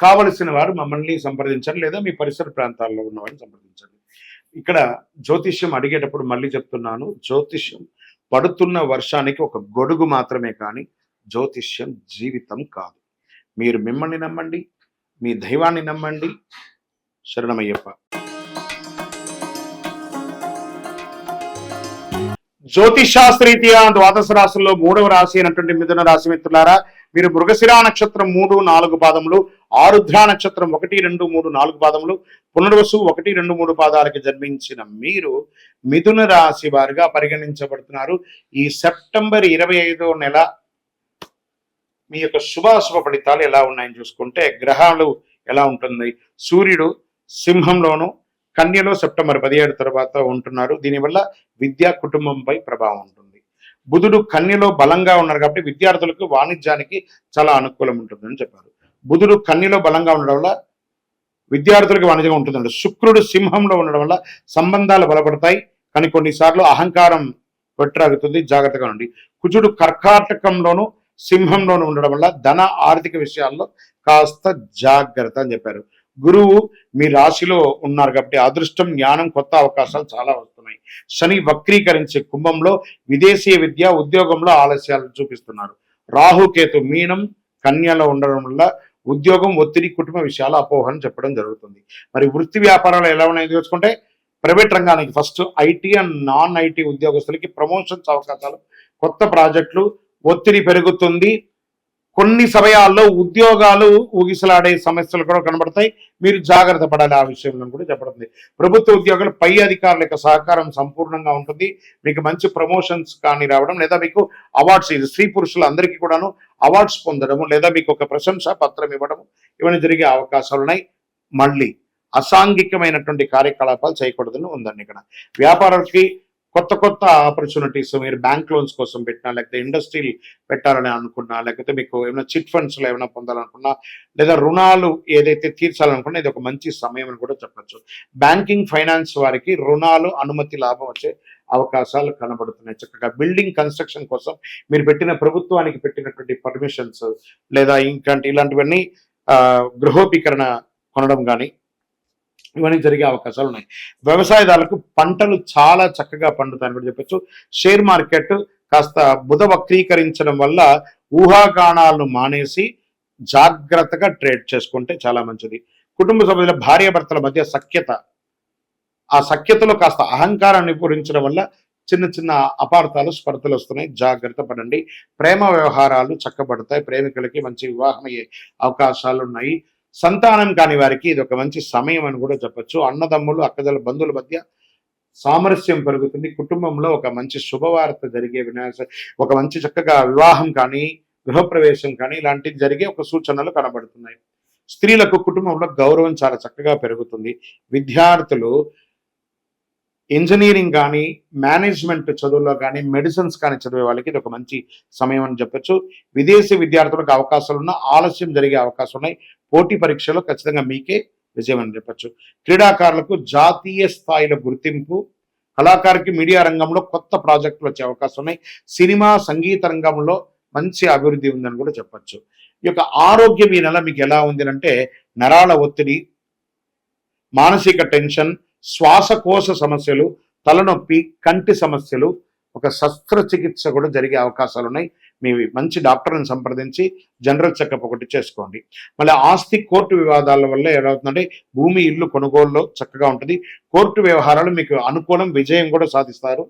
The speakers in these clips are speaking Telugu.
కావలసిన వారు మమ్మల్ని సంప్రదించండి లేదా మీ పరిసర ప్రాంతాల్లో ఉన్న వారిని సంప్రదించండి ఇక్కడ జ్యోతిష్యం అడిగేటప్పుడు మళ్ళీ చెప్తున్నాను జ్యోతిష్యం పడుతున్న వర్షానికి ఒక గొడుగు మాత్రమే కానీ జ్యోతిష్యం జీవితం కాదు. మీరు మిమ్మల్ని నమ్మండి మీ దైవాన్ని నమ్మండి. శరణమయ్యప్ప. జ్యోతిష్ శాస్త్రీతీయ ద్వాదశ రాశుల్లో మూడవ రాశి అయినటువంటి మిథున రాశి మిత్రులారా మీరు మృగశిరా నక్షత్రం మూడు నాలుగు పాదములు ఆరుద్ర నక్షత్రం ఒకటి రెండు మూడు నాలుగు పాదములు పునర్వసు ఒకటి రెండు మూడు పాదాలకి జన్మించిన మీరు మిథున రాశి వారిగా పరిగణించబడుతున్నారు. ఈ సెప్టెంబర్ ఇరవై ఐదో నెల మీ యొక్క శుభాశుభ ఫలితాలు ఎలా ఉన్నాయని చూసుకుంటే గ్రహాలు ఎలా ఉంటుంది? సూర్యుడు సింహంలోను కన్యలో సెప్టెంబర్ పదిహేడు తర్వాత ఉంటున్నారు. దీనివల్ల విద్యా కుటుంబంపై ప్రభావం ఉంటుంది. బుధుడు కన్యలో బలంగా ఉన్నారు కాబట్టి విద్యార్థులకు వాణిజ్యానికి చాలా అనుకూలం ఉంటుందని చెప్పారు. బుధుడు కన్యలో బలంగా ఉండడం వల్ల విద్యార్థులకు వాణిజ్యం ఉంటుందండి. శుక్రుడు సింహంలో ఉండడం వల్ల సంబంధాలు బలపడతాయి. కానీ కొన్నిసార్లు అహంకారం వెట్రాగుతుంది జాగ్రత్తగా ఉండి కుజుడు కర్కాటకంలోను సింహంలోను ఉండడం వల్ల ధన ఆర్థిక విషయాల్లో కాస్త జాగ్రత్త అని చెప్పారు. గురువు మీ రాశిలో ఉన్నారు కాబట్టి అదృష్టం జ్ఞానం కొత్త అవకాశాలు చాలా వస్తాయి. శని వక్రీకరించే కుంభంలో విదేశీయ విద్య ఉద్యోగంలో ఆలస్యాలు చూపిస్తున్నారు. రాహుకేతు మీనం కన్యలో ఉండడం వల్ల ఉద్యోగం ఒత్తిడి కుటుంబ విషయాలు అపోహను చెప్పడం జరుగుతుంది. మరి వృత్తి వ్యాపారాలు ఎలా ఉన్నాయో చూసుకుంటే ప్రైవేట్ రంగానికి first IT and non IT ఉద్యోగస్తులకి ప్రమోషన్స్ అవకాశాలు కొత్త ప్రాజెక్టులు ఒత్తిడి పెరుగుతుంది. కొన్ని సమయాల్లో ఉద్యోగాలు ఊగిసలాడే సమస్యలు కూడా కనబడతాయి. మీరు జాగ్రత్త పడాలి ఆ విషయంలో కూడా చెప్పబడుతుంది ప్రభుత్వ ఉద్యోగులు పై అధికారుల యొక్క సహకారం సంపూర్ణంగా ఉంటుంది. మీకు మంచి ప్రమోషన్స్ కానీ రావడం లేదా మీకు అవార్డ్స్ ఇది స్త్రీ పురుషులు అందరికీ కూడాను అవార్డ్స్ పొందడము లేదా మీకు ఒక ప్రశంసా పత్రం ఇవ్వడము ఇవన్నీ జరిగే అవకాశాలు ఉన్నాయి. మళ్ళీ అసాంఘికమైనటువంటి కార్యకలాపాలు చేయకూడదని ఉందండి ఇక్కడ. వ్యాపారాలకి కొత్త కొత్త ఆపర్చునిటీస్ మీరు బ్యాంక్ లోన్స్ కోసం పెట్టినా లేకపోతే ఇండస్ట్రీ పెట్టాలని అనుకున్నా లేకపోతే మీకు ఏమైనా చిట్ ఫండ్స్లో ఏమైనా పొందాలనుకున్నా లేదా రుణాలు ఏదైతే తీర్చాలనుకున్నా ఇది ఒక మంచి సమయం అని కూడా చెప్పచ్చు. బ్యాంకింగ్ ఫైనాన్స్ వారికి రుణాలు అనుమతి లాభం వచ్చే అవకాశాలు కనబడుతున్నాయి. చక్కగా బిల్డింగ్ కన్స్ట్రక్షన్ కోసం మీరు పెట్టిన ప్రభుత్వానికి పెట్టినటువంటి పర్మిషన్స్ లేదా ఇంకంటే ఇలాంటివన్నీ గృహోపీకరణ కొనడం కానీ ఇవన్నీ జరిగే అవకాశాలు ఉన్నాయి. వ్యవసాయదారులకు పంటలు చాలా చక్కగా పండుతాయని కూడా చెప్పచ్చు. షేర్ మార్కెట్ కాస్త బుధ వక్రీకరించడం వల్ల ఊహాగానాలను మానేసి జాగ్రత్తగా ట్రేడ్ చేసుకుంటే చాలా మంచిది. కుటుంబ సభ్యుల భార్యాభర్తల మధ్య సఖ్యత. ఆ సఖ్యతలో కాస్త అహంకారాన్ని పూరించడం వల్ల చిన్న చిన్న అపార్థాలు స్పర్ధలు వస్తున్నాయి. జాగ్రత్త పడండి. ప్రేమ వ్యవహారాలు చక్కబడతాయి. ప్రేమికులకి మంచి వివాహం అయ్యే అవకాశాలు ఉన్నాయి. సంతానం కాని వారికి ఇది ఒక మంచి సమయం అని కూడా చెప్పచ్చు. అన్నదమ్ములు అక్కదల బంధువుల మధ్య సామరస్యం పెరుగుతుంది. కుటుంబంలో ఒక మంచి శుభవార్త జరిగే వినాశ ఒక మంచి చక్కగా వివాహం కానీ గృహప్రవేశం కానీ ఇలాంటివి జరిగే ఒక సూచనలు కనబడుతున్నాయి. స్త్రీలకు కుటుంబంలో గౌరవం చాలా చక్కగా పెరుగుతుంది. విద్యార్థులు ఇంజనీరింగ్ కానీ మేనేజ్మెంట్ చదువుల్లో కానీ మెడిసిన్స్ కానీ చదివే వాళ్ళకి ఇది ఒక మంచి సమయం అని చెప్పచ్చు. విదేశీ విద్యార్థులకు అవకాశాలు ఉన్న ఆలస్యం జరిగే అవకాశం ఉన్నాయి పోటీ పరీక్షలో ఖచ్చితంగా మీకే విజయం అని చెప్పచ్చు. క్రీడాకారులకు జాతీయ స్థాయిలో గుర్తింపు కళాకారుకి మీడియా రంగంలో కొత్త ప్రాజెక్టులు వచ్చే అవకాశం ఉన్నాయి. సినిమా సంగీత రంగంలో మంచి అభివృద్ధి ఉందని కూడా చెప్పచ్చు. ఈ యొక్క ఆరోగ్యం ఈ నెల మీకు ఎలా ఉంది అంటే నరాల ఒత్తిడి మానసిక టెన్షన్ శ్వాసకోశ సమస్యలు తలనొప్పి కంటి సమస్యలు ఒక శస్త్రచికిత్స కూడా జరిగే అవకాశాలు ఉన్నాయి. మీ మంచి డాక్టర్ని సంప్రదించి జనరల్ చెకప్ ఒకటి చేసుకోండి. మళ్ళీ ఆస్తి కోర్టు వివాదాల వల్ల ఏమవుతుందంటే భూమి ఇల్లు కొనుగోలులో చక్కగా ఉంటుంది. కోర్టు వ్యవహారాలు మీకు అనుకూలం విజయం కూడా సాధిస్తారు.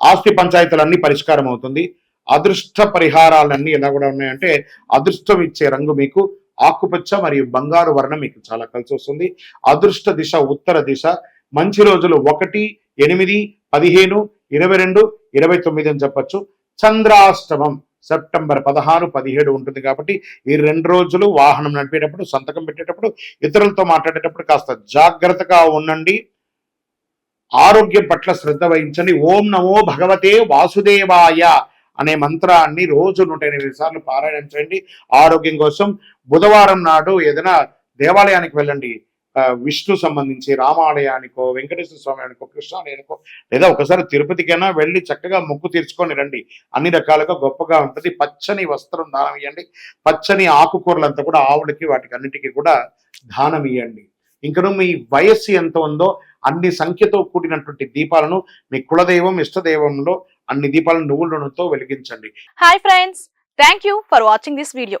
ఆస్తి పంచాయతీలన్నీ పరిష్కారం అవుతుంది. అదృష్ట పరిహారాలన్నీ ఎలా కూడా ఉన్నాయంటే అదృష్టం ఇచ్చే రంగు మీకు ఆకుపచ్చ మరియు బంగారు వర్ణం మీకు చాలా కలిసి వస్తుంది. అదృష్ట దిశ ఉత్తర దిశ. మంచి రోజులు ఒకటి ఎనిమిది పదిహేను ఇరవై రెండు ఇరవై తొమ్మిది అని చెప్పొచ్చు. చంద్రాష్టమం సెప్టెంబర్ పదహారు పదిహేడు ఉంటుంది కాబట్టి ఈ రెండు రోజులు వాహనం నడిపేటప్పుడు సంతకం పెట్టేటప్పుడు ఇతరులతో మాట్లాడేటప్పుడు కాస్త జాగ్రత్తగా ఉండండి. ఆరోగ్యం పట్ల శ్రద్ధ వహించండి. ఓం నమో భగవతే వాసుదేవాయ అనే మంత్రాన్ని రోజు నూట ఎనిమిది సార్లు పారాయణం చేయండి. ఆరోగ్యం కోసం బుధవారం నాడు ఏదైనా దేవాలయానికి వెళ్ళండి. విష్ణు సంబంధించి రామాలయానికో వెంకటేశ్వర స్వామి అనుకో కృష్ణాలయానికో లేదా ఒకసారి తిరుపతికైనా వెళ్ళి చక్కగా మొక్కు తీర్చుకొని రండి. అన్ని రకాలుగా గొప్పగా ఉంటుంది. పచ్చని వస్త్రం దానం ఇవ్వండి పచ్చని ఆకుకూరలంతా కూడా ఆవులకి వాటికి అన్నిటికీ కూడా దానం ఇవ్వండి ఇంకను మీ వయస్సు ఎంత ఉందో అన్ని సంఖ్యతో కూడినటువంటి దీపాలను మీ కులదైవం ఇష్టదైవంలో అన్ని దీపాలను నువ్వుల నూనెతో వెలిగించండి. Hi friends thank you for watching this video